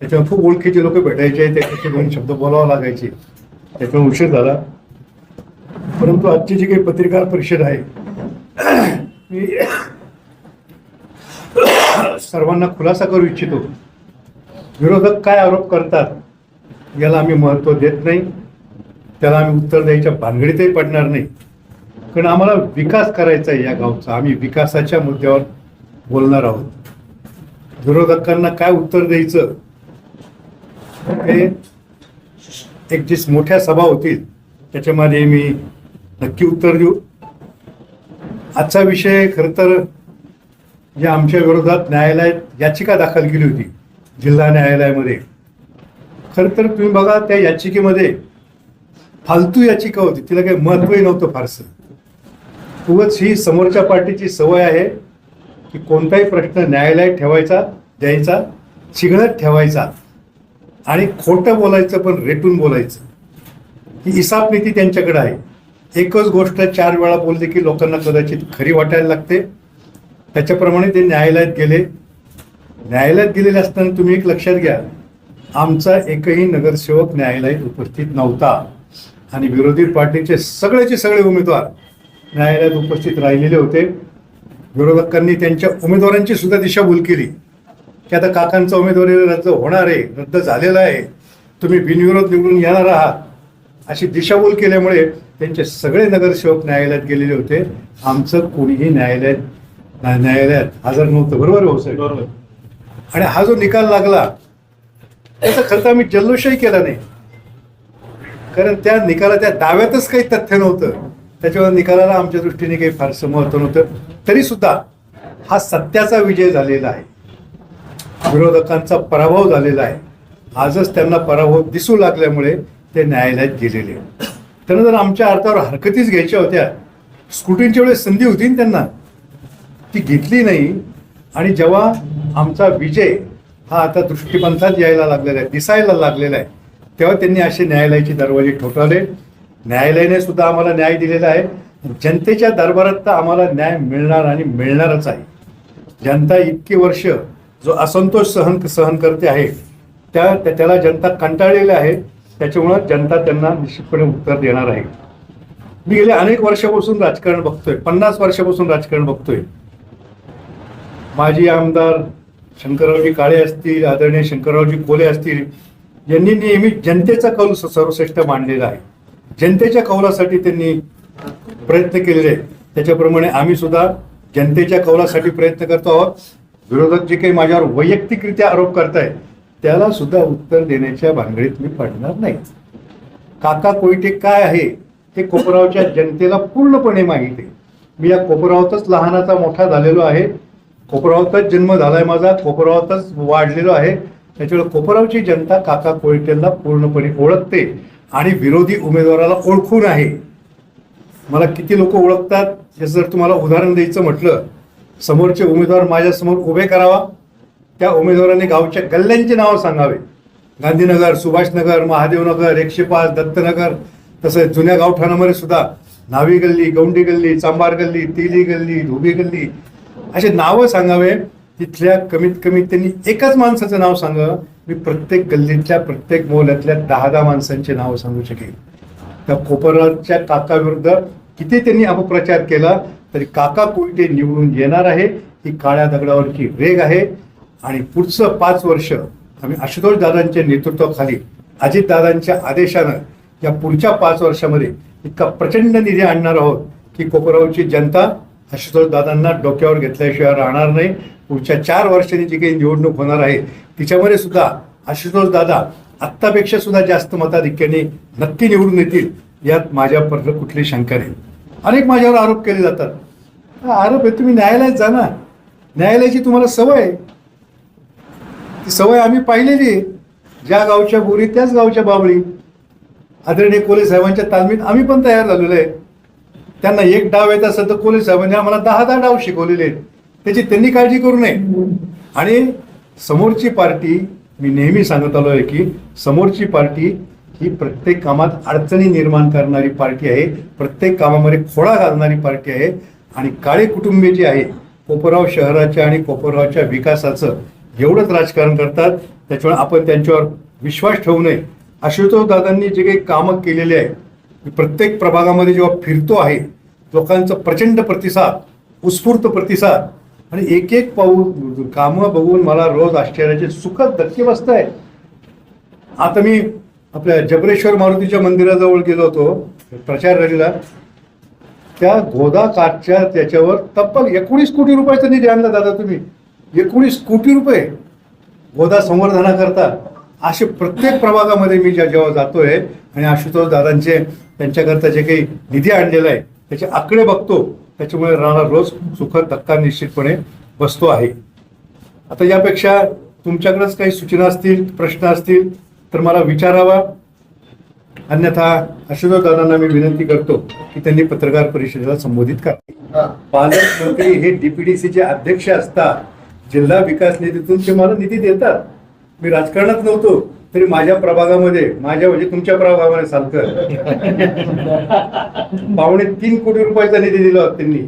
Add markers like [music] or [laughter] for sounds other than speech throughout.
त्याच्यावर खूप ओळखीचे लोक भेटायचे त्याच्याशी दोन शब्द बोलावा लागायचे. त्याच्यामुळे उशीर झाला. परंतु आजची जी काही पत्रकार परिषद आहे मी सर्वांना खुलासा करू इच्छितो. विरोधक काय आरोप करतात याला आम्ही महत्त्व देत नाही. त्याला आम्ही उत्तर द्यायच्या भानगडीतही पडणार नाही. कारण आम्हाला विकास करायचा आहे या गावचा. आम्ही विकासाच्या मुद्द्यावर बोलणार आहोत. विरोधकांना काय उत्तर द्यायचं हे एक जी मोठ्या सभा होतील त्याच्यामध्ये मी नक्की उत्तर देऊ. आजचा विषय खरं तर जे आमच्या विरोधात न्यायालयात याचिका दाखल केली होती जिल्हा न्यायालयामध्ये. खरं तर तुम्ही बघा त्या याचिकेमध्ये फालतू याचिका होती तिला काही महत्त्वही नव्हतं फारसं. उगाच ही समोरच्या पार्टीची सवय आहे की कोणताही प्रश्न न्यायालयात ठेवायचा द्यायचा चिघळत ठेवायचा. आणि खोटं बोलायचं पण रेटून बोलायचं. ही इसाप नीती त्यांच्याकडे आहे. एकच गोष्ट चार वेळा बोलली की लोकांना कदाचित खरी वाटायला लागते. त्याच्याप्रमाणे ते न्यायालयात गेले. न्यायालयात गेलेले असताना तुम्ही एक लक्षात घ्या. आमचा एकही नगरसेवक न्यायालयात उपस्थित नव्हता. आणि विरोधी पार्टीचे सगळेचे सगळे उमेदवार न्यायालयात उपस्थित राहिलेले होते. विरोधकांनी त्यांच्या उमेदवारांची सुद्धा दिशाभूल केली. की आता काकांचा उमेदवारी रद्द होणार आहे रद्द झालेला आहे. तुम्ही बिनविरोध निवडून येणार आहात. अशी दिशाभूल केल्यामुळे त्यांचे सगळे नगरसेवक न्यायालयात गेलेले होते. आमचं कोणीही न्यायालयात न्या- न्यायालयात हजर नव्हतं. बरोबर हो साहेब? बरोबर. आणि हा जो निकाल लागला त्याचा खर्च आम्ही जल्लोषही केला नाही. कारण त्या निकाला त्या दाव्यातच काही तथ्य नव्हतं. त्याच्यावर निकालाला आमच्या दृष्टीने काही फारसं महत्त्व नव्हतं तरी सुद्धा हा सत्याचा विजय झालेला आहे. विरोधकांचा पराभव झालेला आहे. आजच त्यांना पराभव दिसू लागल्यामुळे ते न्यायालयात गेलेले त्यांना जर आमच्या अर्थावर हरकतीच घ्यायच्या होत्या स्कुटींच्या वेळेस संधी होती त्यांना. ती घेतली नाही. आणि जेव्हा आमचा विजय हा आता दृष्टिपंथात यायला लागलेला आहे दिसायला लागलेला आहे तेव्हा त्यांनी असे न्यायालयाचे दरवाजे ठोठावले. न्यायालयाने सुद्धा आम्हाला न्याय दिलेला आहे. जनतेच्या दरबारात तर आम्हाला न्याय मिळणार आणि मिळणारच आहे. जनता इतकी वर्ष जो असंतोष सहन सहन करते आहे त्या त्याला जनता कंटाळलेली आहे त्याच्यामुळं जनता त्यांना निश्चितपणे उत्तर देणार आहे. मी गेल्या अनेक वर्षापासून राजकारण बघतोय पन्नास वर्षापासून राजकारण बघतोय. माजी आमदार शंकररावजी काळे असतील आदरणीय शंकररावजी कोले असतील यांनी नेहमी जनतेचा कौल सर्वश्रेष्ठ मांडलेला आहे. जनतेच्या कौलासाठी त्यांनी प्रयत्न केलेले आहेत. त्याच्याप्रमाणे आम्ही सुद्धा जनतेच्या कौलासाठी प्रयत्न करतो आहोत. विरोधक जे काही माझ्यावर वैयक्तिकरित्या आरोप करतायत त्याला सुद्धा उत्तर देण्याच्या भानगडीत मी पडणार नाही. काका कोयटे काय आहे हे कोपरावच्या जनतेला पूर्णपणे माहिती आहे. मी या कोपरावतच लहानाचा मोठा झालेलो आहे. कोपरावतच जन्म झालाय माझा कोपरावतच वाढलेलो आहे. त्याच्यामुळे कोपरावची जनता काका कोयटेला पूर्णपणे ओळखते आणि विरोधी उमेदवाराला ओळखून आहे. मला किती लोक ओळखतात हे जर तुम्हाला उदाहरण द्यायचं म्हटलं समोरचे उमेदवार माझ्यासमोर उभे करावा. त्या उमेदवाराने गावच्या गल्ल्यांची नावं सांगावे. गांधीनगर सुभाषनगर महादेवनगर एकशे पाच दत्तनगर तसंच जुन्या गावठाणामध्ये सुद्धा नावी गल्ली गौंडी गल्ली चांबार गल्ली तेली गल्ली धोबी गल्ली असे नावं सांगावे. तिथल्या कमीत कमी त्यांनी एकाच माणसाचं नाव सांगावं मी प्रत्येक गल्लीतल्या प्रत्येक मोहल्यातल्या दहा दहा माणसांची नावं सांगू शकेन. त्या कोपराच्या काकाविरुद्ध किती त्यांनी अपप्रचार केला? तरी काका कोयटे निवडून येणार आहे. ही काळ्या दगडावरची रेग आहे. आणि पुढचं पाच वर्ष आम्ही आशुतोष दादांच्या नेतृत्वाखाली अजितदादांच्या आदेशानं या पुढच्या पाच वर्षामध्ये इतका प्रचंड निधी आणणार आहोत की कोपरावची जनता आशुतोष दादांना डोक्यावर घेतल्याशिवाय राहणार नाही. पुढच्या चार वर्षांनी जी काही निवडणूक होणार आहे तिच्यामध्ये सुद्धा आशुतोष दादा आत्तापेक्षा सुद्धा जास्त मताधिक्याने नक्की निवडून येतील यात माझ्यापर्यंत कुठली शंका नाही. अनेक माझ्यावर आरोप केले जातात. आरोप आहे तुम्ही न्यायालयात जा ना. न्यायालयाची तुम्हाला सवय आहे. ती सवय आम्ही पाहिलेली ज्या गावच्या बोरी त्याच गावच्या बाबळी. आदरणीय कोले साहेबांच्या तालमीत आम्ही पण तयार झालेलो आहे. त्यांना एक डाव येत असेल तर कोले साहेबांनी आम्हाला दहा दहा डाव शिकवलेले आहेत. त्याची त्यांनी काळजी करू नये. आणि समोरची पार्टी मी नेहमी सांगत आलो आहे की समोरची पार्टी ही प्रत्येक कामात अडचणी निर्माण करणारी पार्टी आहे. प्रत्येक कामामध्ये खोडा घालणारी पार्टी आहे. आणि काळे कुटुंबे जे आहे कोपरगाव शहराच्या आणि कोपरगावच्या विकासाचं एवढंच राजकारण करतात. त्याच्यामुळे आपण त्यांच्यावर विश्वास ठेवू नये. आशुतोष दादांनी जे काही कामं केलेले आहे प्रत्येक प्रभागामध्ये जेव्हा फिरतो आहे लोकांचा प्रचंड प्रतिसाद उत्स्फूर्त प्रतिसाद आणि एक एक पाऊल कामं बघून मला रोज आश्चर्याचे सुखद धक्के बसत आहे आता मी आपल्या जबरेश्वर मारुतीच्या मंदिराजवळ गेलो होतो प्रचार रॅलीला. त्या गोदा काठच्या त्याच्यावर तब्बल एकोणीस कोटी रुपयाचा निधी आणला दादा तुम्ही. एकोणीस कोटी रुपये गोदा संवर्धनाकरता असे प्रत्येक प्रभागामध्ये मी ज्या जेव्हा जातोय आणि आशुतोष दादांचे त्यांच्याकरता जे काही निधी आणलेला आहे त्याचे आकडे बघतो त्याच्यामुळे राणा रोज सुखद धक्का निश्चितपणे बसतो आहे. आता यापेक्षा तुमच्याकडेच काही सूचना असतील प्रश्न असतील तर मला विचारावा. अन्यथा दादांना मी विनंती करतो की त्यांनी पत्रकार परिषदेला संबोधित करावे पालकमंत्री हे डीपीडीसीचे अध्यक्ष असतात. जिल्हा विकास निधीतून ते मला निधी देतात. मी राजकारणात नव्हतो तरी माझ्या प्रभागामध्ये माझ्या म्हणजे तुमच्या प्रभागामध्ये सारखं. पावणे तीन कोटी रुपयाचा निधी दिला होता त्यांनी.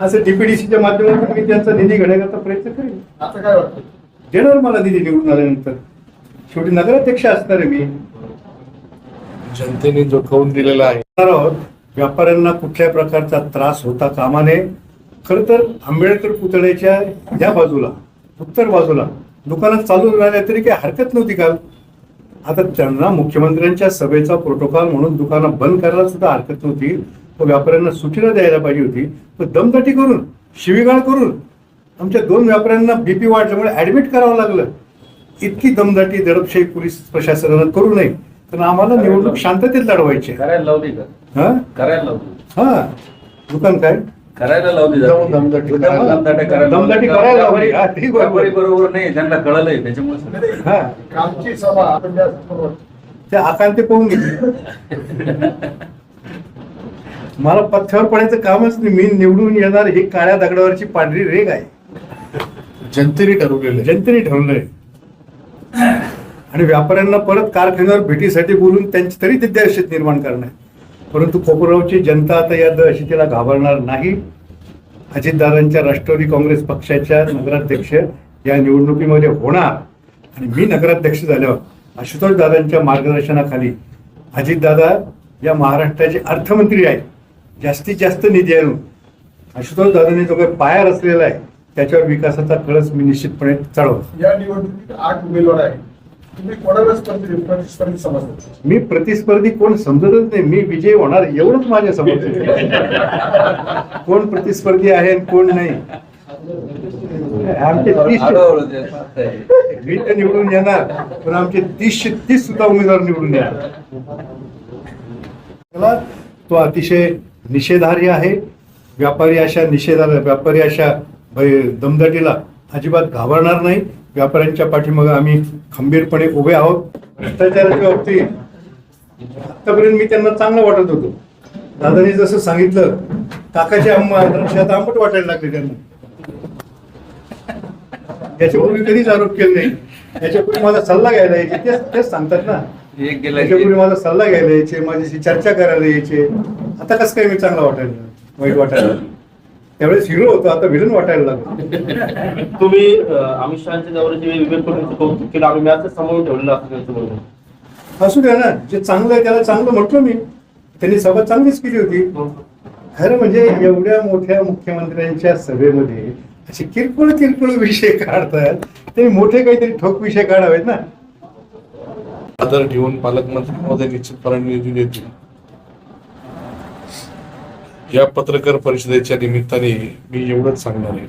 असं डीपीडीसीच्या माध्यमातून मी त्यांचा निधी घेण्याकरता प्रयत्न करेन. आता काय वाटतं? देणार मला निधी निवडून आल्यानंतर. शेवटी नगराध्यक्ष असणार आहे मी. जनतेने जो कौल दिलेला आहे. आहोत व्यापाऱ्यांना कुठल्या प्रकारचा त्रास होता कामा नये खरं तर आंबेडकर पुतळ्याच्या या बाजूला उत्तर बाजूला दुकानात चालू राहिल्या तरी काही हरकत नव्हती काल. आता त्यांना मुख्यमंत्र्यांच्या सभेचा प्रोटोकॉल म्हणून दुकानं बंद करायला सुद्धा हरकत नव्हती. तो व्यापाऱ्यांना सूचना द्यायला पाहिजे होती. तो दमदाटी करून शिवीगाळ करून आमच्या दोन व्यापाऱ्यांना बीपी वाढल्यामुळे ऍडमिट करावं लागलं. इतकी दमदाटी दडपशाही पोलीस प्रशासनानं करू नये. कारण आम्हाला निवडणूक शांततेत लढवायची आहे. करायला लावली का? हा? करायला लावली. हा. दुकान काय? करायला लावली जाऊन दमदाटी करायला. दमदाटी करायला दमदाटी करायला लावली. हा, ठीक आहे. व्यापारी बरोबर नाही त्यांना कळलंय त्याच्यामुळे हा. कालची सभा आपण ते आकांते पाहून घेतले मला पथ्यावर पडायचं कामच नाही. मी निवडून येणार ही काळ्या दगडावरची पांढरी रेग आहे. जनतेने ठरवलेलं आहे. जनतेने ठरवलंय. आणि व्यापाऱ्यांना परत कारखान्यावर भेटीसाठी बोलून त्यांची तरी ते दहशत निर्माण करणार परंतु कोपरगावची जनता आता या दहशतीला घाबरणार नाही. अजितदादांच्या राष्ट्रवादी काँग्रेस पक्षाच्या नगराध्यक्ष या निवडणुकीमध्ये होणार. आणि मी नगराध्यक्ष झाल्यावर आशुतोष दादांच्या मार्गदर्शनाखाली अजितदादा या महाराष्ट्राचे अर्थमंत्री आहेत. जास्तीत जास्त निधी आणून आशुतोष दादांनी जो काही पाया रचलेला आहे त्याच्यावर विकासाचा कळस मी निश्चितपणे चढवतो. या निवडणुकीत आठ उमेदवार आहेत. तुम्ही कोणाला स्पर्धी प्रतिस्पर्धी समजता? मी प्रतिस्पर्धी कोण समजतच नाही. मी विजय होणार एवढंच माझ्यासमोर. कोण प्रतिस्पर्धी आहे कोण नाही. आमचे तीस. मी तर निवडून येणार पण आमचे तीसशे तीस सुद्धा उमेदवार निवडून येणार. तो अतिशय निषेधार्ह आहे. व्यापारी अशा निषेधाला व्यापारी अशा दमदाटीला अजिबात घाबरणार नाही. व्यापाऱ्यांच्या पाठीमागे आम्ही खंबीरपणे उभे आहोत. भ्रष्टाचाराच्या बाबतीत आतापर्यंत मी त्यांना चांगलं वाटत होतो. दादानी जसं सांगितलं काकाचे आंबा द्राक्ष आता आंबट वाटायला लागले त्यांना. याच्यापूर्वी कधीच आरोप केले नाही. याच्यापूर्वी माझा सल्ला घ्यायला यायचे तेच तेच सांगतात ना. त्याच्यापूर्वी माझा सल्ला घ्यायला यायचे माझ्याशी चर्चा करायला यायचे. आता कसं काय मी चांगला वाटायला वाईट वाटायला. त्यावेळेस हिरो होतो आता विलन वाटायला लागलो. [laughs] तुम्ही अमित शहाच्या जवळ जे विवेक कोटेंचं कौतुक केलं आम्ही मॅच समोरून ठेवलेलं असं त्यांचं म्हणून. असू द्या ना जे चांगलं आहे त्याला चांगलं म्हटलं मी. त्यांनी सभा चांगलीच केली होती. खरं म्हणजे एवढ्या मोठ्या मुख्यमंत्र्यांच्या सभेमध्ये असे किरकोळ किरकोळ विषय काढतात. ते मोठे काहीतरी ठोक विषय काढावेत ना. आदर ठेवून पालकमंत्री महोदय निश्चितपणे निधी देतील या पत्रकार परिषदेच्या निमित्ताने मी एवढंच सांगणार आहे.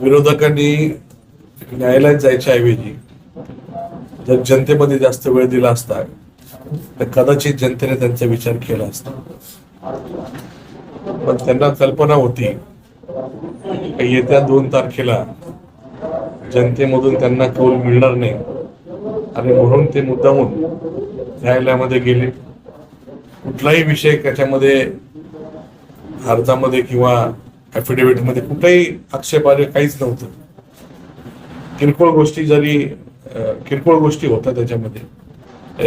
विरोधकांनी न्यायालयात जायच्या ऐवजी जर जनतेमध्ये जास्त वेळ दिला असता तर कदाचित जनतेने त्यांचा विचार केला असता. पण त्यांना कल्पना होती की येत्या दोन तारखेला जनतेमधून त्यांना कौल मिळणार नाही. आणि म्हणून ते मुद्दामून न्यायालयामध्ये गेले. कुठलाही विषय त्याच्यामध्ये अर्जामध्ये किंवा affidavit मध्ये कुठलाही आक्षेपार्ह काहीच नव्हतं. किरकोळ गोष्टी जरी किरकोळ गोष्टी होत्या त्याच्यामध्ये.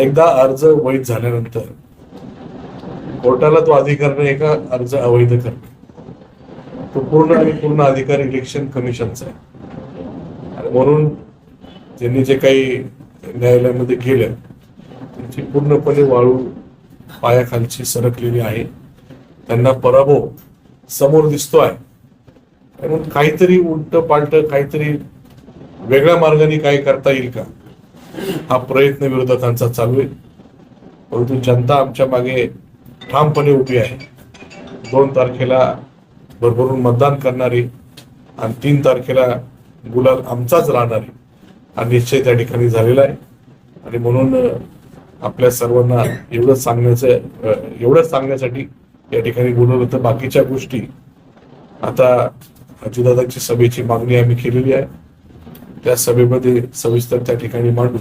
एकदा अर्ज वैध झाल्यानंतर कोर्टाला तो अधिकार नाही का अर्ज अवैध करणे. तो पूर्ण आणि पूर्ण अधिकार इलेक्शन कमिशनचा आहे. आणि म्हणून त्यांनी जे काही न्यायालयामध्ये केलं जी पूर्णपणे वाळू पायाखालची सरकलेली आहे. त्यांना पराभव समोर दिसतो आहे. म्हणून काहीतरी उलट पालट काहीतरी वेगळ्या मार्गाने काय करता येईल का? हा प्रयत्न विरोधकांचा चालू आहे. परंतु जनता आमच्या मागे ठामपणे उभी आहे. दोन तारखेला भरभरून मतदान करणारी आणि तीन तारखेला गुलाल आमचाच राहणार आहे हा निश्चय त्या ठिकाणी झालेला आहे. आणि म्हणून आपल्या सर्वांना एवढंच सांगण्याचं एवढंच सांगण्यासाठी या ठिकाणी बोलवलं तर बाकीच्या गोष्टी आता अजितदादांची सभेची मागणी आम्ही केलेली आहे. त्या सभेमध्ये सविस्तर त्या ठिकाणी मांडू.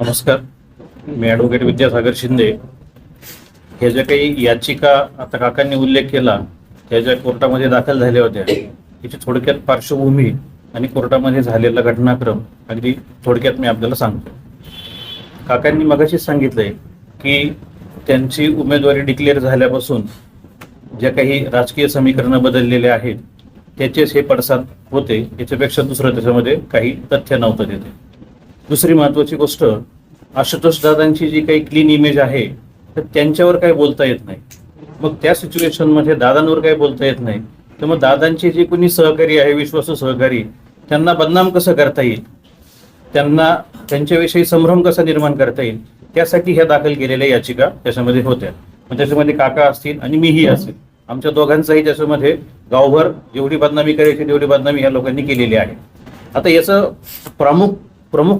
नमस्कार. मी ॲडव्होकेट विद्यासागर शिंदे. हे ज्या काही याचिका आता काकांनी उल्लेख केला त्या ज्या कोर्टामध्ये दाखल झाल्या होत्या त्याची थोडक्यात पार्श्वभूमी आणि कोर्टामध्ये झालेला घटनाक्रम अगदी थोडक्यात मी आपल्याला सांगतो. काकांनी मगाशीच सांगितलंय की त्यांची उमेदवारी डिक्लेअर झाल्यापासून ज्या काही राजकीय समीकरणं बदललेले आहेत त्याचेच हे पडसाद होते. याच्यापेक्षा दुसरं त्याच्यामध्ये काही तथ्य नव्हतं तिथे. दुसरी महत्वाची गोष्ट आशुतोष दादांची जी काही क्लीन इमेज आहे तर त्यांच्यावर काय बोलता येत नाही. मग त्या सिच्युएशनमध्ये दादांवर काय बोलता येत नाही. तर मग दादांचे जे कोणी सहकारी आहे विश्वासू सहकारी त्यांना बदनाम कसं करता येईल? त्यांना त्यांच्याविषयी संभ्रम कसा निर्माण करता येईल त्यासाठी ह्या दाखल केलेल्या याचिका त्याच्यामध्ये होत्या. मग त्याच्यामध्ये काका असतील आणि मीही असेल. आमच्या दोघांचाही त्याच्यामध्ये गावभर जेवढी बदनामी करायची तेवढी बदनामी ह्या लोकांनी केलेली आहे. आता याचं प्रमुख प्रमुख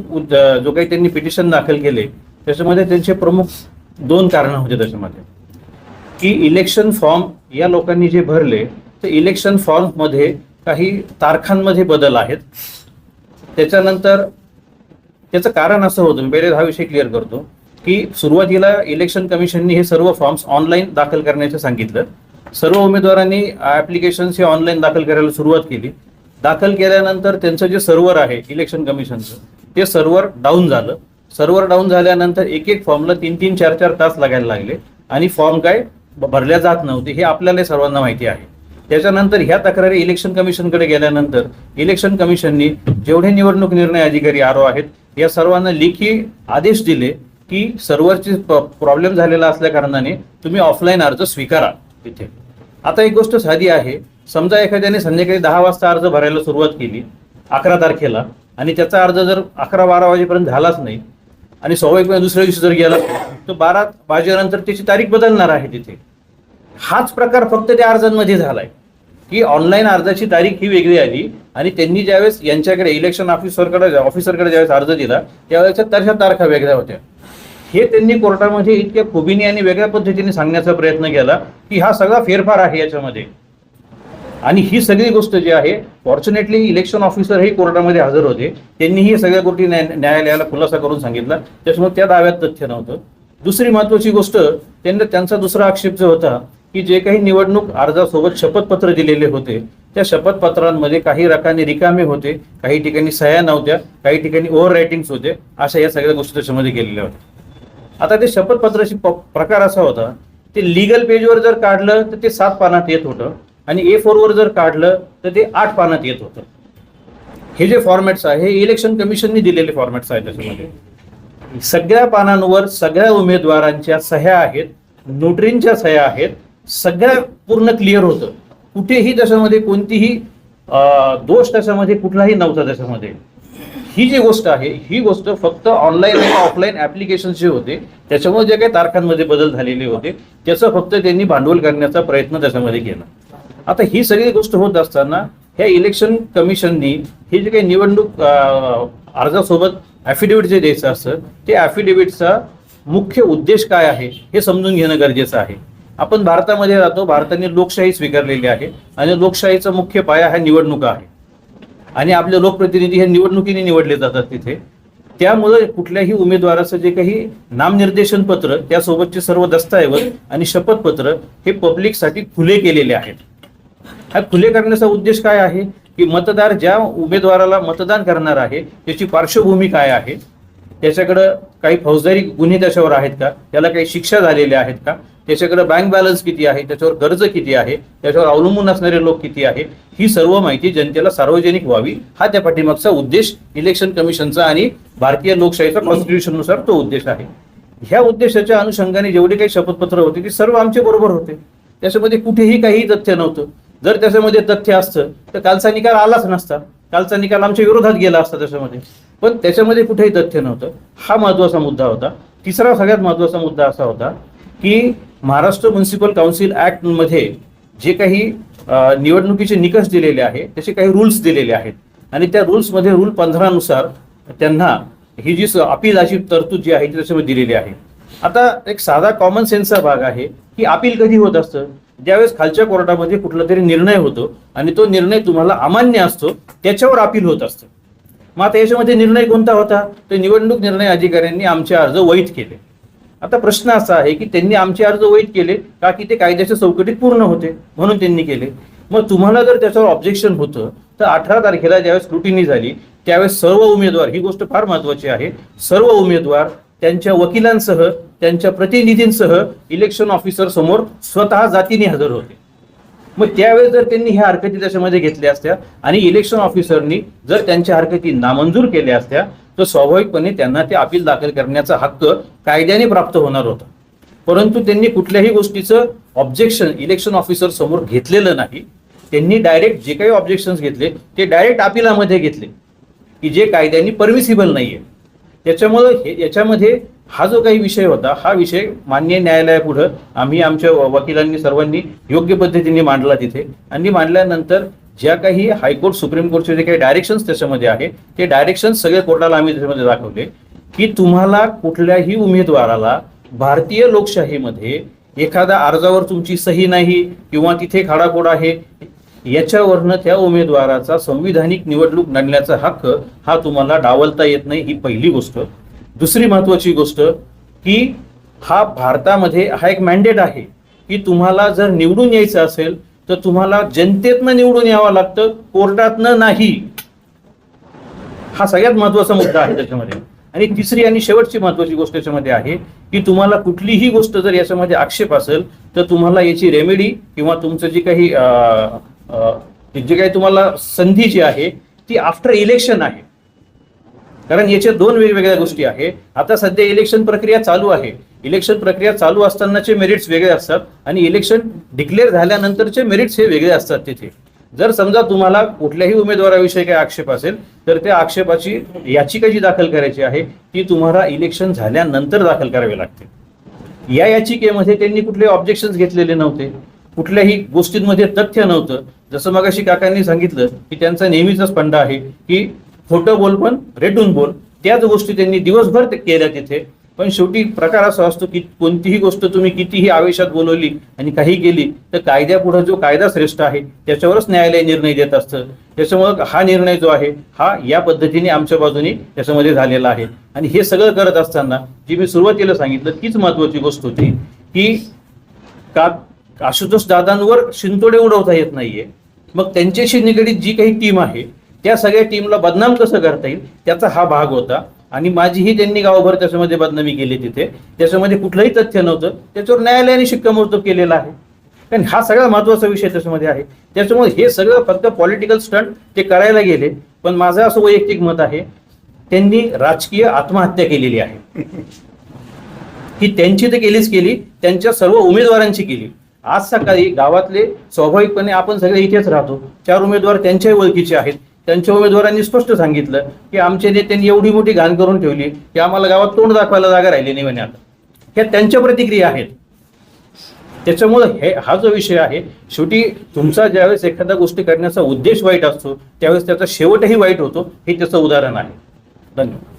जो काही त्यांनी पिटिशन दाखल केले त्याच्यामध्ये त्यांचे प्रमुख दोन कारणं होते त्याच्यामध्ये. की इलेक्शन फॉर्म या लोकांनी जे भरले तर इलेक्शन फॉर्ममध्ये काही तारखांमध्ये बदल आहेत. त्याच्यानंतर त्याचं कारण असं होतं मी पहिले हा विषय क्लिअर करतो की सुरुवातीला इलेक्शन कमिशननी हे सर्व फॉर्म्स ऑनलाईन दाखल करण्याचं सांगितलं. सर्व उमेदवारांनी ऍप्लिकेशन्स हे ऑनलाईन दाखल करायला सुरुवात केली. दाखल केल्यानंतर त्यांचं जे सर्व्हर आहे इलेक्शन कमिशनचं ते सर्व्हर डाऊन झालं. सर्व्हर डाऊन झाल्यानंतर एक एक फॉर्मला तीन तीन चार चार तास लागायला लागले. आणि फॉर्म काय? भरल्या जात नव्हते हे आपल्याला सर्वांना माहिती आहे. त्याच्यानंतर ह्या तक्रारी इलेक्शन कमिशनकडे गेल्यानंतर इलेक्शन कमिशननी जेवढे निवडणूक निर्णय अधिकारी आरो आहेत या सर्वांना लेखी आदेश दिले की सर्व्हरची प्रॉब्लेम झालेला असल्या कारणाने तुम्ही ऑफलाईन अर्ज स्वीकारा तिथे आता एक गोष्ट साधी आहे. समजा एखाद्याने संध्याकाळी दहा वाजता अर्ज भरायला सुरुवात केली अकरा तारखेला आणि त्याचा अर्ज जर अकरा बारा वाजेपर्यंत झालाच नाही आणि स्वाभाविक दुसऱ्या दिवशी जर गेला तर बारा वाजेनंतर त्याची तारीख बदलणार आहे तिथे. हाच प्रकार फक्त त्या अर्जांमध्ये झालाय. की ऑनलाईन अर्जाची तारीख ही वेगळी आली आणि त्यांनी ज्यावेळेस यांच्याकडे इलेक्शन ऑफिसरकडे ऑफिसरकडे ज्यावेळेस अर्ज दिला त्यावेळेच्या तशा तारखा वेगळ्या होत्या. हे त्यांनी कोर्टामध्ये इतक्या खुबीने आणि वेगळ्या पद्धतीने सांगण्याचा प्रयत्न केला की हा सगळा फेरफार आहे याच्यामध्ये. आणि ही सगळी गोष्ट जी आहे फॉर्च्युनेटली इलेक्शन ऑफिसर हे कोर्टामध्ये हजर होते. त्यांनी ही सगळ्या गोष्टी न्याय- न्यायालयाला खुलासा करून सांगितला. त्याच्यामुळे त्या दाव्यात तथ्य नव्हतं. दुसरी महत्वाची गोष्ट त्यांना त्यांचा दुसरा आक्षेप जो होता की जे काही निवडणूक अर्जासोबत शपथपत्र दिलेले होते त्या शपथपत्रांमध्ये काही रकाने रिकामे होते काही ठिकाणी सह्या नव्हत्या काही ठिकाणी ओव्हर रायटिंग्स होते अशा या सगळ्या गोष्टी त्याच्यामध्ये केलेल्या होत्या. आता ते शपथपत्राची प्रकार असा होता ते लिगल पेजवर जर काढलं तर ते सात पानात येत होतं आणि ए वर जर काढलं तर ते आठ पानात येत होतं. हे जे फॉर्मॅट्स आहे हे इलेक्शन कमिशननी दिलेले फॉर्मॅट्स आहेत त्याच्यामध्ये. सगळ्या पानांवर सगळ्या उमेदवारांच्या सह्या आहेत नोटरींच्या सह्या आहेत सगळ्या पूर्ण क्लिअर होतं. कुठेही त्याच्यामध्ये कोणतीही दोष त्याच्यामध्ये कुठलाही नव्हता त्याच्यामध्ये ही जी गोष्ट आहे ही गोष्ट फक्त ऑनलाईन आणि ऑफलाईन ऍप्लिकेशन जे होते त्याच्यामुळे जे काही तारखांमध्ये बदल झालेले होते त्याचं फक्त त्यांनी भांडवल करण्याचा प्रयत्न त्याच्यामध्ये केला. आता ही सगळी गोष्ट होत असताना ह्या इलेक्शन कमिशननी हे जे काही निवडणूक अर्जासोबत ॲफिडेविट जे द्यायचं असतं ते ॲफिडेविटचा मुख्य उद्देश काय आहे हे समजून घेणं गरजेचं आहे. आपण भारतामध्ये राहतो भारताने लोकशाही स्वीकारलेली आहे आणि लोकशाहीचा मुख्य पाया हा निवडणुका आहे. आणि आपले लोकप्रतिनिधी हे निवडणुकीने निवडले जातात तिथे. त्यामुळे कुठल्याही उमेदवाराचं जे काही नामनिर्देशन पत्र त्यासोबतचे सर्व दस्तऐवज आणि शपथपत्र हे पब्लिकसाठी खुले केलेले आहेत. हा खुले करण्याचा उद्देश काय आहे? की मतदार ज्या उमेदवाराला मतदान करणार आहे त्याची पार्श्वभूमी काय आहे? त्याच्याकडं काही फौजदारी गुन्हे त्याच्यावर आहेत का? त्याला काही शिक्षा झालेल्या आहेत का? त्याच्याकडे बँक बॅलन्स किती आहे? त्याच्यावर कर्ज किती आहे? त्याच्यावर अवलंबून असणारे लोक किती आहे? ही सर्व माहिती जनतेला सार्वजनिक व्हावी हा त्या पाठीमागचा उद्देश इलेक्शन कमिशनचा आणि भारतीय लोकशाहीचा कॉन्स्टिट्यूशननुसार तो उद्देश आहे. ह्या उद्देशाच्या अनुषंगाने जेवढे काही शपथपत्र होते ते सर्व आमच्या बरोबर होते. त्याच्यामध्ये कुठेही काही तथ्य नव्हतं. जर त्याच्यामध्ये तथ्य असतं तर कालचा निकाल आलाच नसता. कालचा निकाल आमच्या विरोधात गेला असता त्याच्यामध्ये. पण त्याच्यामध्ये कुठेही तथ्य नव्हतं. हा महत्त्वाचा मुद्दा होता. तिसरा सगळ्यात महत्त्वाचा मुद्दा असा होता की महाराष्ट्र म्युन्सिपल काउन्सिल ॲक्टमध्ये जे काही निवडणुकीचे निकष दिलेले आहे त्याचे काही रूल्स दिलेले आहेत. आणि त्या रूल्समध्ये रूल पंधरानुसार त्यांना ही जी स- अशी तरतूद जी आहे ती त्याच्यामध्ये दिलेली आहे. आता एक साधा कॉमन सेन्सचा भाग आहे की अपील कधी होत असतं? ज्यावेळेस खालच्या कोर्टामध्ये कुठला तरी निर्णय होतो आणि तो निर्णय तुम्हाला अमान्य असतो त्याच्यावर अपील होत असतं. मग आता याच्यामध्ये निर्णय कोणता होता? तर निवडणूक निर्णय अधिकाऱ्यांनी आमचे अर्ज वैध केले. आता प्रश्न असा आहे की त्यांनी आमचे अर्ज वैध केले का की ते कायद्याच्या चौकटीत पूर्ण होते म्हणून त्यांनी केले? मग तुम्हाला जर त्याच्यावर ऑब्जेक्शन होतं तर अठरा तारखेला ज्यावेळेस स्क्रुटिनी झाली त्यावेळेस सर्व उमेदवार ही गोष्ट फार महत्वाची आहे सर्व उमेदवार त्यांच्या वकिलांसह त्यांच्या प्रतिनिधींसह इलेक्शन ऑफिसर समोर स्वतः जातीने हजर होते. मग त्यावेळेस जर त्यांनी ह्या हरकती त्याच्यामध्ये घेतल्या असत्या आणि इलेक्शन ऑफिसरनी जर त्यांच्या हरकती नामंजूर केल्या असत्या तर स्वाभाविकपणे त्यांना ते अपील दाखल करण्याचा हक्क कायद्याने प्राप्त होणार होता. परंतु त्यांनी कुठल्याही गोष्टीचं ऑब्जेक्शन इलेक्शन ऑफिसर समोर घेतलेलं नाही. त्यांनी डायरेक्ट जे काही ऑब्जेक्शन्स घेतले ते डायरेक्ट अपिलामध्ये घेतले की जे कायद्याने परमिसिबल नाहीये. त्याच्यामुळं हे याच्यामध्ये हा जो काही विषय होता हा विषय मान्य न्यायालयापुढं आम्ही आमच्या वकिलांनी सर्वांनी योग्य पद्धतीने मांडला तिथे. आणि मांडल्यानंतर ज्या काही हायकोर्ट सुप्रीम कोर्टचे जे काही डायरेक्शन्स त्याच्यामध्ये आहे ते डायरेक्शन्स सगळ्या कोर्टाला आम्ही त्याच्यामध्ये दाखवले की तुम्हाला कुठल्याही उमेदवाराला भारतीय लोकशाहीमध्ये एखाद्या अर्जावर तुमची सही नाही किंवा तिथे खाडाखोड आहे याच्यावरनं त्या उमेदवाराचा संविधानिक निवडणूक लढण्याचा हक्क हा तुम्हाला डावलता येत नाही ही पहिली गोष्ट. दुसरी महत्वाची गोष्ट की हा भारतामध्ये हा एक मॅन्डेट आहे की तुम्हाला जर निवडून यायचं असेल तर तुम्हाला जनतेतनं निवडून यावं लागतं कोर्टातनं नाही. हा सगळ्यात महत्त्वाचा मुद्दा आहे त्याच्यामध्ये. आणि तिसरी आणि शेवटची महत्वाची गोष्ट याच्यामध्ये आहे की तुम्हाला कुठलीही गोष्ट जर याच्यामध्ये आक्षेप असेल तर तुम्हाला याची रेमेडी किंवा तुमचं जी काही जे काही तुम्हाला संधी जी आहे ती आफ्टर इलेक्शन आहे. कारण याच्या दोन वेगवेगळ्या गोष्टी आहे आता सध्या इलेक्शन प्रक्रिया चालू आहे. इलेक्शन प्रक्रिया चालू असतानाचे मेरिट्स वेगळे असतात आणि इलेक्शन डिक्लेअर झाल्यानंतरचे मेरिट्स हे वेगळे असतात तिथे. जर समजा तुम्हाला कुठल्याही उमेदवाराविषयी काही आक्षेप असेल तर त्या आक्षेपाची याचिका जी दाखल करायची आहे. ती तुम्हाला इलेक्शन झाल्यानंतर दाखल करावी लागते. या याचिकेमध्ये त्यांनी कुठले ऑब्जेक्शन्स घेतलेले नव्हते. कुठल्याही गोष्टींमध्ये तथ्य नव्हतं. जसं मगाशी काकांनी सांगितलं की त्यांचा नेहमीचाच पंडा आहे की खोटं बोल पण रेटून बोल त्याच गोष्टी त्यांनी दिवसभर केल्या तिथे. पण शेवटी प्रकार असा असतो की कोणतीही गोष्ट तुम्ही कितीही आवेशात बोलवली आणि काही केली तर कायद्यापुढे जो कायदा श्रेष्ठ आहे त्याच्यावरच न्यायालय निर्णय देत असतं. त्याच्यामुळं हा निर्णय जो आहे हा या पद्धतीने आमच्या बाजूने त्याच्यामध्ये झालेला आहे. आणि हे सगळं करत असताना जी मी सुरुवातीला सांगितलं तीच महत्वाची गोष्ट होती की का आशुतोष दादांवर शिंतोडे उडवता येत नाहीये. मग त्यांच्याशी निगडीत जी काही टीम आहे त्या सगळ्या टीमला बदनाम कसं करता येईल त्याचा हा भाग होता. आणि माझीही त्यांनी गावभर त्याच्यामध्ये बदनामी केली तिथे. त्याच्यामध्ये कुठलंही तथ्य नव्हतं. त्याच्यावर न्यायालयाने शिक्कामोर्तब केलेला आहे. कारण हा सगळा महत्त्वाचा विषय त्याच्यामध्ये आहे. त्याच्यामुळे हे सगळं फक्त पॉलिटिकल स्टंट ते करायला गेले. पण माझं असं वैयक्तिक मत आहे त्यांनी राजकीय आत्महत्या केलेली आहे. ही त्यांची तर केलीच केली त्यांच्या सर्व उमेदवारांची केली. आज सकाळी गावातले स्वाभाविकपणे आपण सगळे इथेच राहतो. चार उमेदवार त्यांच्याही ओळखीचे आहेत. त्यांच्या उमेदवारांनी स्पष्ट सांगितलं की आमच्या नेत्यांनी एवढी मोठी घाण करून ठेवली की आम्हाला गावात तोंड दाखवायला जागा राहिली नाही म्हणे आता. ह्या त्यांच्या प्रतिक्रिया आहेत. त्याच्यामुळं हे हा जो विषय आहे शेवटी तुमचा ज्यावेळेस एखाद्या गोष्टी करण्याचा उद्देश वाईट असतो त्यावेळेस त्याचा शेवटही वाईट होतो हे त्याचं उदाहरण आहे. धन्यवाद.